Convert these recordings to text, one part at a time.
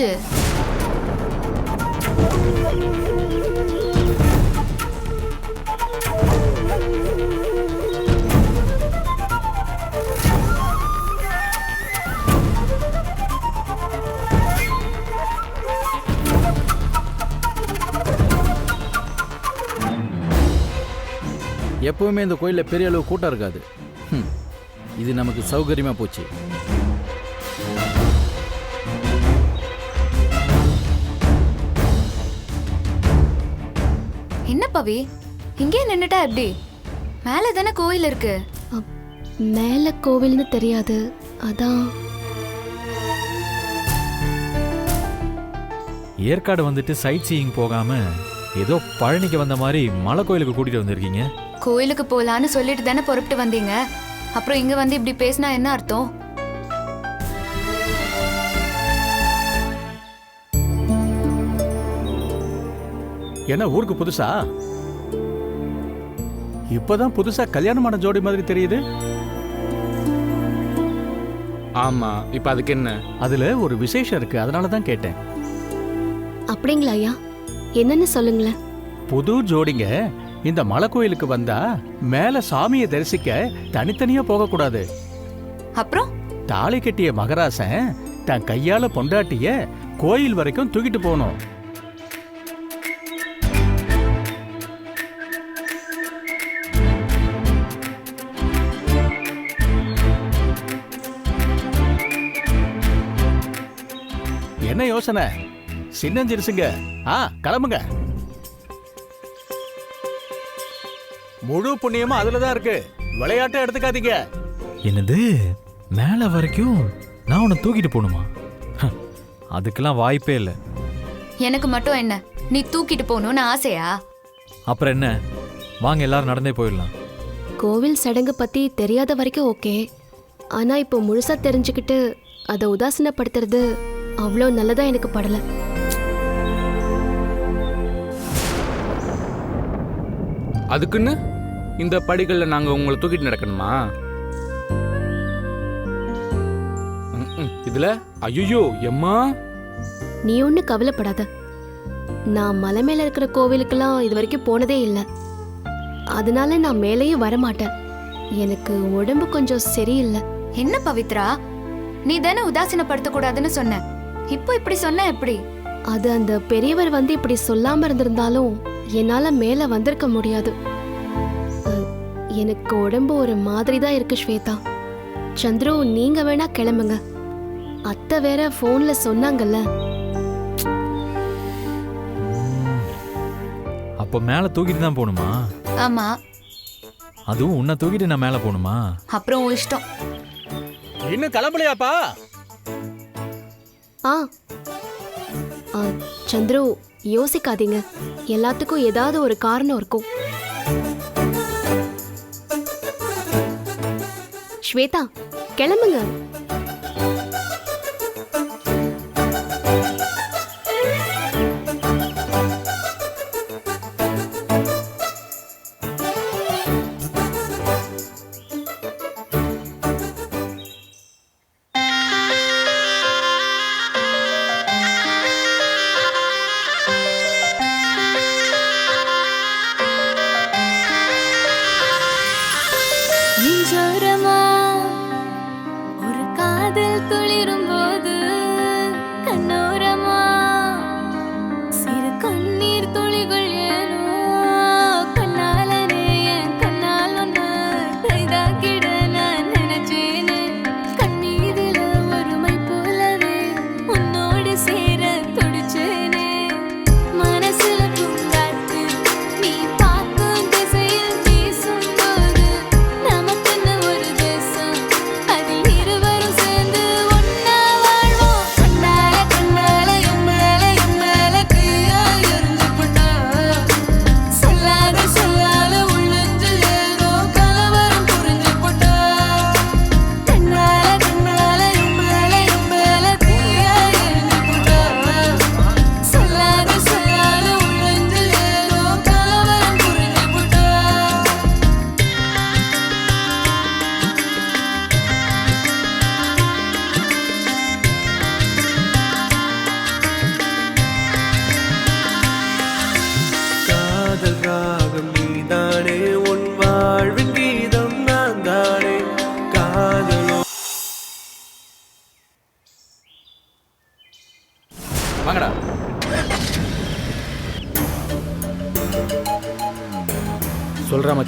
என்னாச்சு எப்பவுமே இந்த கோயிலில் பெரிய அளவு கூட்டம் இருக்காது. இது நமக்கு சௌகரியமாக போச்சு. பவி இங்கே நின்னுட்டா எப்படி? மேல தானே கோயில் இருக்கு. மேல கோவில்னு தெரியாது. அதான். ஏற்காடு வந்துட்டு சைட் சீயிங் போகாம ஏதோ பழனிக்கு வந்த மாதிரி மலை கோயிலுக்கு கூட்டிட்டு வந்திருக்கீங்க. கோயிலுக்கு போலான்னு சொல்லிட்டு தானே புறப்பட்டு வந்தீங்க. அப்புறம் இங்க வந்து இப்படி பேசினா என்ன அர்த்தம்? என்ன ஊருக்கு புதுசா? இப்பதான் புதுசா கல்யாணமான ஜோடி மாதிரி தெரியுது. ஆமா இப்ப அதுக்கு என்ன? அதுல ஒரு விசேஷம் இருக்கு அதனால தான் கேட்டேன். அப்படிங்களா ஐயா? என்னன்னு சொல்லுங்களேன். புது ஜோடிங்க இந்த மலை கோயிலுக்கு வந்தா மேல சாமியை தரிசிக்க தனித்தனியா போகக்கூடாது. அப்புறம்? தாலி கட்டிய மகராசன் தன் கையால பொண்டாட்டிய கோயில் வரைக்கும் தூக்கிட்டு போகணும். யோசனை. சின்னஞ்சிருசுங்க. ஆ கிளம்புங்க. முழு புண்ணியமும் அதுல தான் இருக்கு. விளையாட்டை எடுத்துக்காதீங்க. என்னது? மேலே வரைக்கும் நான் உன்னை தூக்கிட்டு போகணுமா? ஹ, அதுக்கெல்லாம் வாய்ப்பே இல்லை. எனக்கு மட்டும் என்ன? நீ தூக்கிட்டு போகணும்னு ஆசையா? அப்புறம் என்ன? வாங்க எல்லாரும் நடந்தே போயிடலாம். கோவில் சடங்கு பத்தி தெரியாத வரைக்கும் ஓகே. ஆனா இப்போ முழுசா தெரிஞ்சுக்கிட்டு அதை உதாசீனப்படுத்துறது அவ்வளோ நல்லதா எனக்கு படல. அதுக்குன்னு இந்த படிகள்ல நாங்க உங்களை தூக்கிட்டு நடக்கணுமா. இதுல? ஐயோ எம்மா? நீ ஒன்றும் கவலைப்படாத. நான் மலை மேல இருக்கிற கோவிலுக்கெல்லாம் இது வரைக்கும் போனதே இல்லை. அதனால நான் மேலேயும் வர மாட்டேன் எனக்கு உடம்பு கொஞ்சம் சரியில்லை. என்ன பவித்ரா? நீ தானே உதாசீனப்படுத்த கூடாதுன்னு சொன்ன. இப்போ இப்படி சொன்ன எப்படி? அது அந்த பெரியவர் வந்து இப்படி சொல்லாம இருந்திருந்தாலும் என்னால மேல வந்திருக்க முடியாது. எனக்கு உடம்பு ஒரு மாதிரி தான் இருக்கு ஸ்வேதா. சந்துரு நீங்க வேணா கிளம்புங்க. அத்தை வேற போன்ல சொன்னாங்கல்ல. அப்போ மேலே தூக்கிட்டு தான் போகணுமா ஆமா. அதுவும் உன்னை தூக்கிட்டு நான் மேலே போகணுமா அப்புறம் உன் இஷ்டம். இன்னும் கிளம்பலையாப்பா? ஆ. ஆ, சந்துரு யோசிக்காதீங்க. எல்லாத்துக்கும் ஏதாவது ஒரு காரணம் இருக்கும். ஸ்வேதா கிளம்புங்க.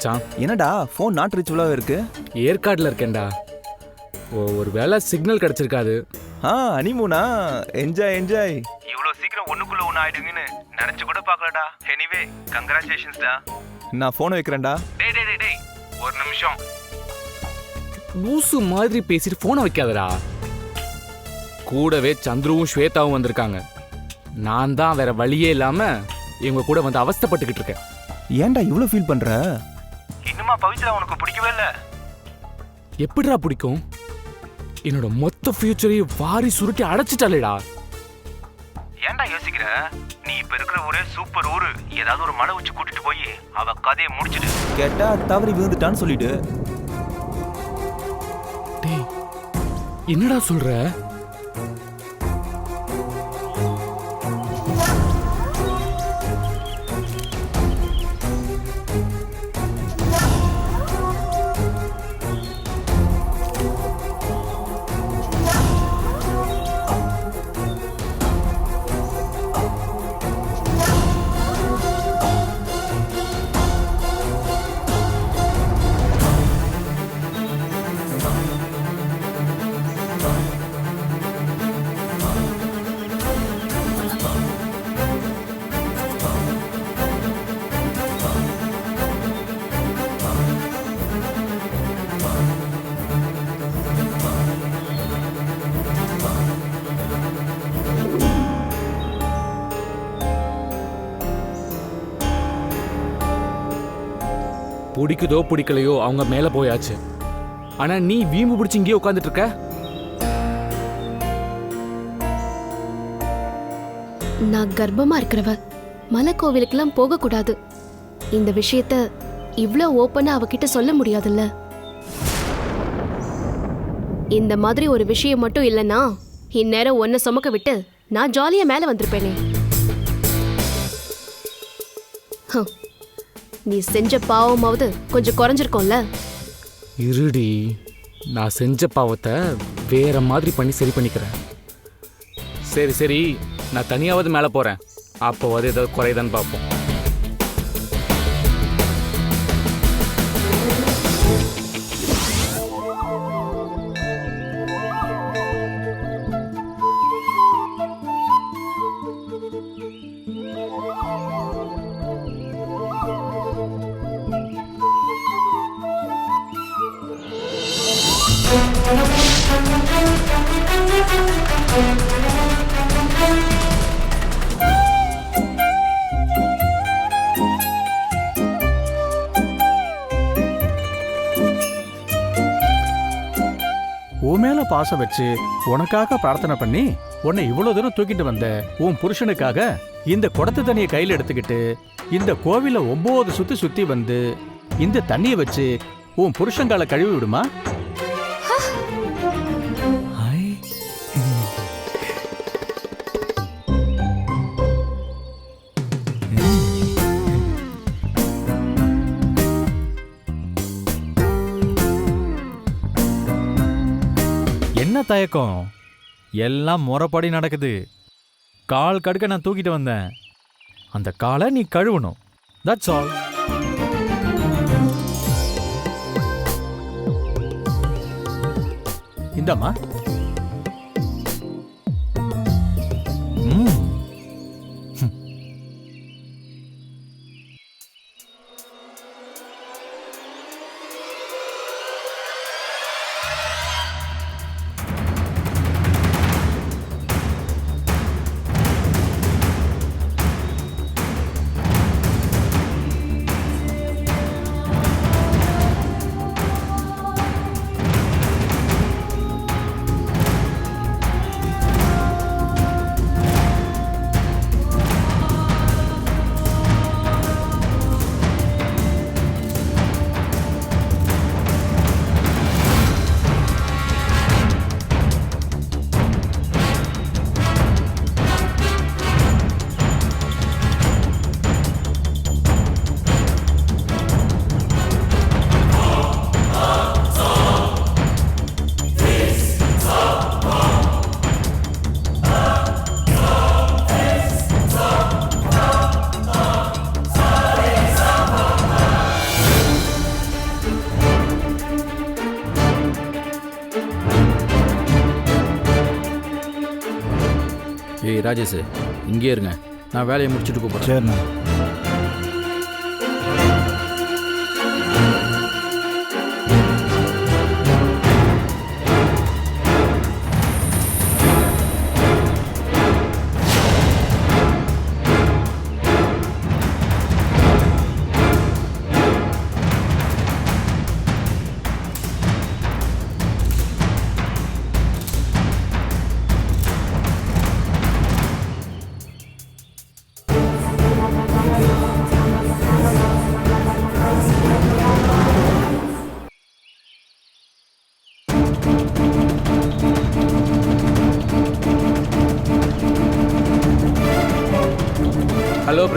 மச்சான். என்னடா ஃபோன் நாட் ரீச்சபிளாக இருக்கு? ஏற்காடுல இருக்கேன்டா. ஓ ஒரு வேளை சிக்னல் கிடைச்சிருக்காது. ஆ அனிமூனா என்ஜாய் என்ஜாய் இவ்வளோ சீக்கிரம் ஒண்ணுக்குள்ள ஒன்று ஆயிடுங்கன்னு நினைச்சு கூட பார்க்கலடா. எனிவே கங்க்ராச்சுலேஷன்ஸ்டா நான் ஃபோனை வைக்கிறேன்டா. டேய் டேய் டேய், டேய் ஒரு நிமிஷம். லூசு மாதிரி பேசிட்டு போனை வைக்காதடா. கூடவே சந்துருவும் ஸ்வேதாவும் வந்திருக்காங்க. நான் தான் வேற வழியே இல்லாம இவங்க கூட வந்து அவஸ்தைப்பட்டுக்கிட்டு இருக்கேன். ஏன்டா இவ்வளோ ஃபீல் பண்ற? இன்னுமா பவித்ரா உனக்கு பிடிக்கவே இல்லை. எப்படிடா பிடிக்கும்? என்னோட மொத்த ஃபியூச்சரையும் வாரி சுருட்டி அடைச்சிட்டாலேடா ஏன்டா யோசிக்கிற? நீ இப்ப இருக்கிற ஊரே சூப்பர் ஊரு. ஏதாவது ஒரு மலை வச்சு கூட்டிட்டு போய் அவ கதையை முடிச்சிடு. கேட்டா தவறி விழுந்துட்டான்னு சொல்லிடு. டேய் என்னடா சொல்ற? பிடிக்குதோ பிடிக்கலையோ அவங்க மேல போயாச்சு. ஆனா நீ வீம்பு பிடிச்சி இங்கேயே உட்காந்துட்டு இருக்க? நான் கர்ப்பமா இருக்கிறவ மலை கோவிலுக்கெல்லாம் போகக்கூடாது. இந்த விஷயத்த இவ்ளோ ஓப்பனா அவகிட்ட சொல்ல முடியாதுல்ல? இந்த மாதிரி ஒரு விஷயம் மட்டும் இல்லைன்னா இந்நேரம் ஒன்ன சுமக்க விட்டு நான் ஜாலியா மேல வந்திருப்பேனே. நீ செஞ்ச பாவமாவது கொஞ்சம் குறைஞ்சிருக்கோம்ல. இருடி நான் செஞ்ச பாவத்தை வேற மாதிரி பண்ணி சரி பண்ணிக்கிறேன். சரி சரி நான் தனியாவது மேலே போகிறேன் அப்போவாது ஏதாவது குறையுதான்னு பார்ப்போம். பாசம் வச்சு உனக்காக பிரார்த்தனை பண்ணி உன்னை இவ்வளவு தூரம் தூக்கிட்டு வந்த உன் புருஷனுக்காக இந்த குடத்து தண்ணியை கையில எடுத்துக்கிட்டு இந்த கோவில ஒன்பது சுத்தி சுத்தி வந்து இந்த தண்ணியை வச்சு உன் புருஷங்கால கழுவி விடுமா? தயக்கம். எல்லாம் முறைப்படி நடக்குது. கால் கடுக்க நான் தூக்கிட்டு வந்தேன். அந்த காலை நீ கழுவணும். தட்ஸ் ஆல் இந்தாம்மா. ராஜேஷ் இங்கே இருங்க. நான் வேலையை முடிச்சுட்டு கூப்பிட்றேன். சரிண்ணா.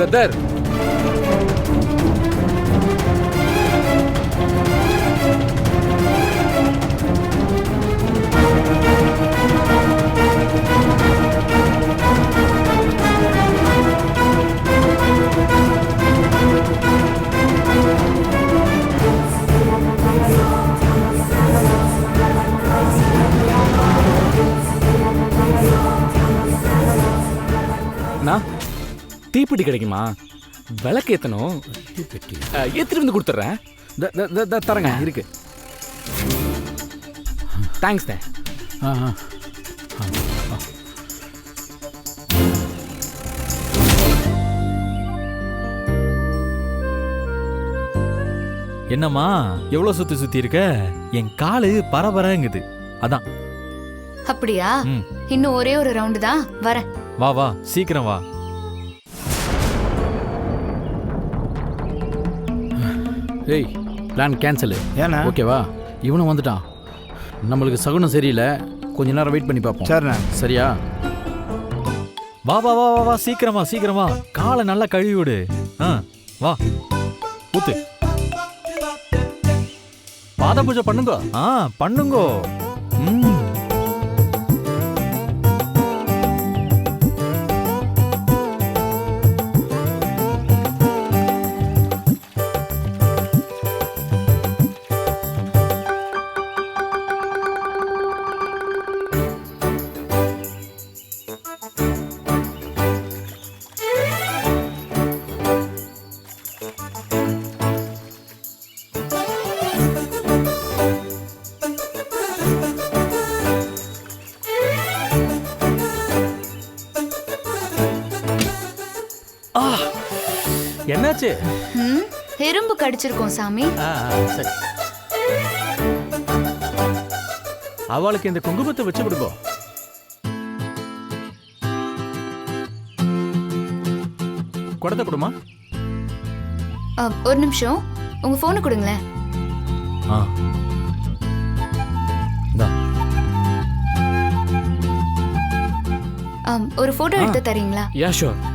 பிரதர் தீப்பெட்டி கிடைக்குமா? விளக்கு ஏத்தணும். அஹ், ஏத்திட்டு வந்து கொடுத்துட்றேன்? த- த- த- த- தரேங்க இருக்கு. தேங்க்ஸ் ஆ என்னம்மா எவ்வளோ சுத்தி சுத்தி இருக்க? என் காலு பரபரங்குது அதான். அப்படியா. இன்னும் ஒரே ஒரு ரவுண்டு தான். வரேன். வா வா. சீக்கிரம் வா. ஏய் பிளான் கேன்சலு ஏண்ணா ஓகேவா இவனும் வந்துட்டான். நம்மளுக்கு சகுனம் சரியில்லை. கொஞ்ச நேரம் வெயிட் பண்ணி பார்ப்போம். சரிண்ணா. சரியா? வா வா வா வா வா சீக்கிரம் சீக்கிரம். காலை நல்லா கழுவி விடு. ஆ வா. ஊத்து. பாத பூஜை பண்ணுங்க. ஆ பண்ணுங்கோ. ம். என்னாச்சு ம் எறும்பு கடிச்சிருக்கோம் சாமி. ஆ, ஆ, சரி. அவளுக்கு இந்த குங்குமத்தை வச்சு விடுங்க குடத்தை கொடுமா. அ, ஒரு நிமிஷம். உங்க போனை கொடுங்களேன். ஆ. இந்தா. ஒரு போட்டோ எடுத்து தரீங்களா? யா ஷோர்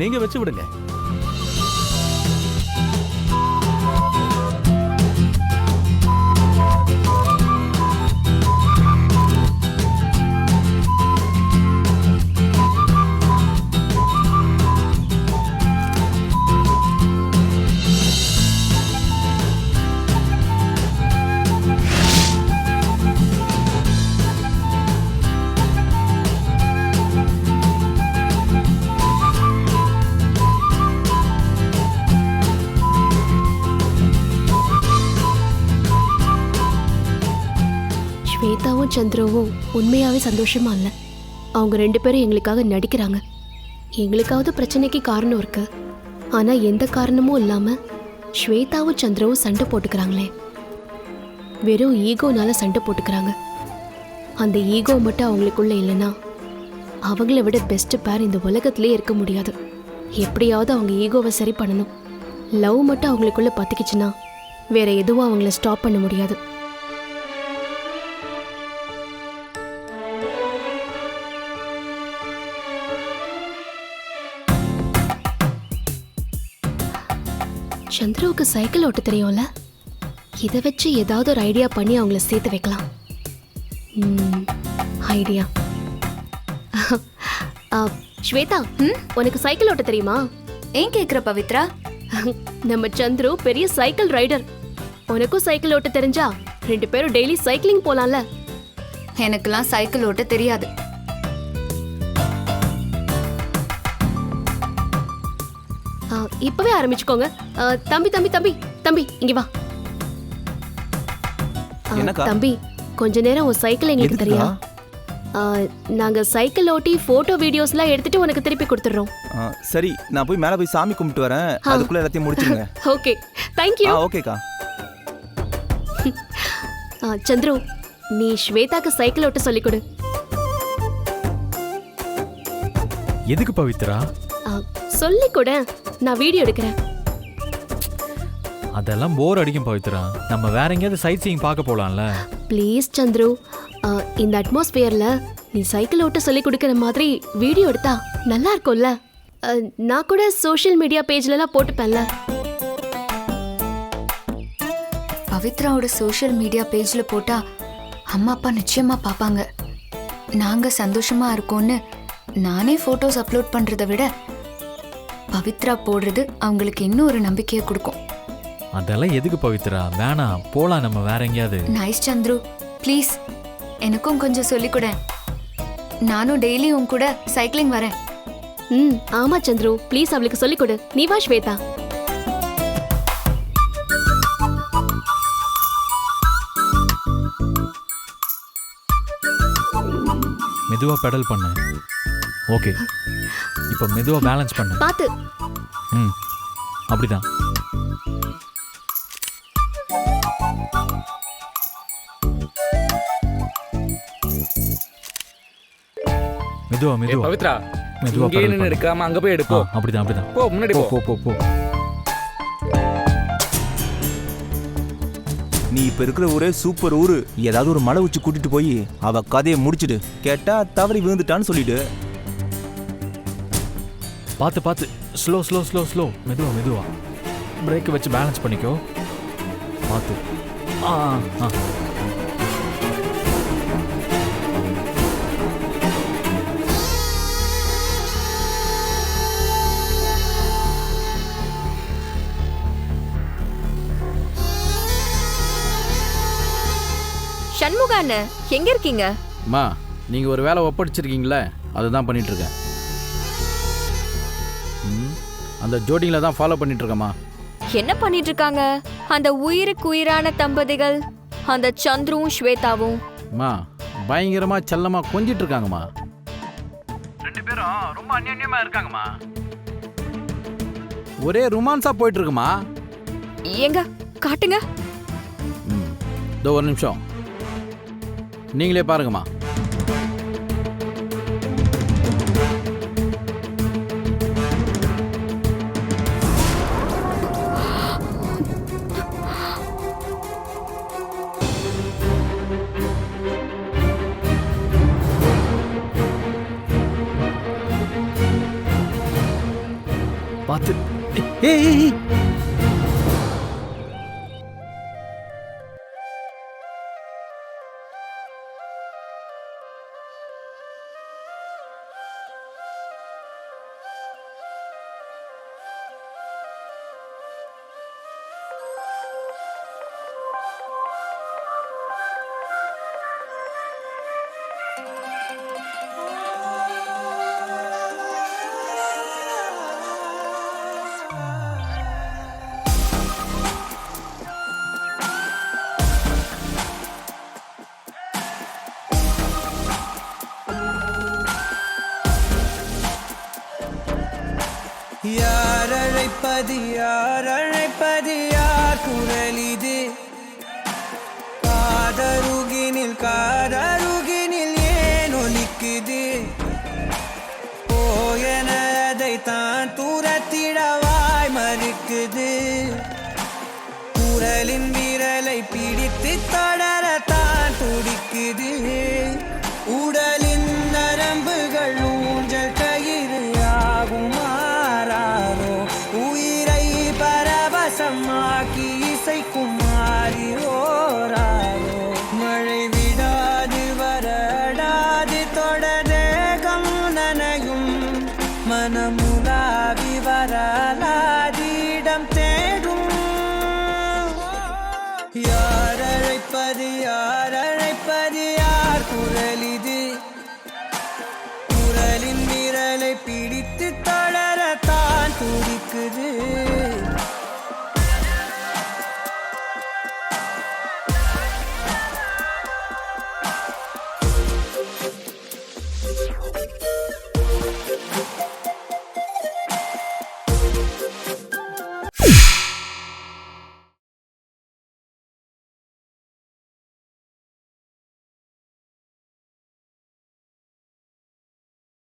நீங்க வச்சு விடுங்க. சந்திரவும் உண்மையாகவே சந்தோஷமா இல்லை. அவங்க ரெண்டு பேரும் எங்களுக்காக நடிக்கிறாங்க. எங்களுக்காவது பிரச்சனைக்கு காரணம் இருக்கு. ஆனால் எந்த காரணமும் இல்லாமல் ஸ்வேதாவும் சந்திரவும் சண்டை போட்டுக்கிறாங்களே. வெறும் ஈகோனால சண்டை போட்டுக்கிறாங்க. அந்த ஈகோ மட்டும் அவங்களுக்குள்ள இல்லைன்னா அவங்கள விட பெஸ்ட் பேர் இந்த உலகத்திலே இருக்க முடியாது. எப்படியாவது அவங்க ஈகோவை சரி பண்ணணும். லவ் மட்டும் அவங்களுக்குள்ள பத்திக்கிச்சுன்னா வேற எதுவும் அவங்கள ஸ்டாப் பண்ண முடியாது. சந்திராவுக்கு சைக்கிள் ஓட்ட தெரியும்ல? இதை வச்சு ஏதாவது ஒரு ஐடியா பண்ணி அவங்கள சேர்த்து வைக்கலாம். ம், ஐடியா ஸ்வேதா உனக்கு சைக்கிள் ஓட்ட தெரியுமா? ஏன் கேக்குற பவித்ரா? நம்ம சந்துரு பெரிய சைக்கிள் ரைடர். உனக்கும் சைக்கிள் ஓட்ட தெரிஞ்சா ரெண்டு பேரும் டெய்லி சைக்கிளிங் போலாம்ல. எனக்கெல்லாம் சைக்கிள் ஓட்ட தெரியாது. இப்பவே ஆரம்பிச்சுக்கோங்க. ஆ, தம்பி தம்பி தம்பி தம்பி இங்க வா? தம்பி கொஞ்ச நேரம் உன் சைக்கிள் எங்களுக்கு தெரியா? நாங்க சைக்கிள் ஓட்டி போட்டோ வீடியோஸ்லாம் எடுத்துட்டு உனக்கு திருப்பி கொடுத்துடுறோம். ஆ, சரி நான் போய் மேலே போய் சாமி கும்பிட்டு வரேன். அதுக்குள்ள எல்லாத்தையும் முடிச்சிருங்க. ஓகே தேங்க்யூ ஆ ஓகேக்கா. சந்துரு நீ ஸ்வேதாக்கு சைக்கிள் ஓட்ட சொல்லிக் கொடு. எதுக்கு பவித்ரா? ஆ, சொல்லிக் கொடு. நான் வீடியோ எடுக்கிறேன். அதெல்லாம் போர் அடிக்கும் பவித்ரா. நம்ம வேற எங்கேயாவது சைட் சீயிங் பார்க்க போலாம்ல. ப்ளீஸ் சந்துரு. இந்த அட்மாஸ்பியர்ல நீ சைக்கிள் ஓட்ட சொல்லி கொடுக்கிற மாதிரி வீடியோ எடுத்தா நல்லா இருக்கும்ல. நான் கூட சோஷியல் மீடியா பேஜ்லலாம் போட்டுப்பேன்ல. பவித்ராவோட சோஷியல் மீடியா பேஜ்ல போட்டா அம்மா அப்பா நிச்சயமா பார்ப்பாங்க. நாங்க சந்தோஷமா இருக்கோம்னு நானே போட்டோஸ் அப்லோட் பண்றதை விட பவித்ரா போடுறது அவங்களுக்கு இன்னும் ஒரு நம்பிக்கையை கொடுக்கும். அதெல்லாம் எதுக்கு பவித்ரா? வேணாம் போலாம் நம்ம வேற எங்கேயாவது. Nice Chandru please. எனக்கும் கொஞ்சம் சொல்லிக் கொடு. நானும் டெய்லி உன் கூட சைக்கிளிங் வரேன். ம் ஆமா சந்துரு. ப்ளீஸ் அவளுக்கு சொல்லிக் கொடு. நீ வா ஸ்வேதா. மெதுவா பெடல் பண்ணு. ஓகே. இப்போ மெதுவா பேலன்ஸ் பண்ணு. பார்த்து ம். அப்படிதான். மெதுவா மெதுவா. பவித்ரா மெதுவா இங்கே நின்று. எடுக்காம அங்க போய் எடுப்போம் அப்படிதான் அப்படிதான். போ முன்னாடி போ போ. போ நீ இப்ப இருக்கிற ஊரே சூப்பர் ஊரு. ஏதாவது ஒரு மலை உச்சி கூட்டிட்டு போய் அவ கதையை முடிச்சிடு. கேட்டா தவறி விழுந்துட்டான்னு சொல்லிடு. பார்த்து பார்த்து. ஸ்லோ ஸ்லோ ஸ்லோ ஸ்லோ மெதுவா மெதுவா. பிரேக்கை வச்சு பேலன்ஸ் பண்ணிக்கோ. பார்த்து. ஆ ஆ, ஆ. சண்முகா அண்ணன் எங்க இருக்கீங்க? அம்மா நீங்கள் ஒரு வேலை ஒப்படைச்சிருக்கீங்களே அதுதான் பண்ணிட்டு இருக்கேன். ம், அந்த ஜோடிங்களை தான் ஃபாலோ பண்ணிட்டு இருக்கேம்மா என்ன பண்ணிட்டு இருக்காங்க அந்த உயிருக்கு உயிரான தம்பதிகள் அந்த சந்துருவும் ஸ்வேதாவும். அம்மா பயங்கரமாக செல்லமாக கொஞ்சிட்டு இருக்காங்கம்மா ரெண்டு பேரும் ரொம்ப அந்யோன்யமாக இருக்காங்கம்மா. ஒரே ரொமான்ஸாக போயிட்டு இருக்குமா எங்க காட்டுங்க. ம் இதோ ஒரு நிமிஷம். நீங்களே பாருங்கம்மா.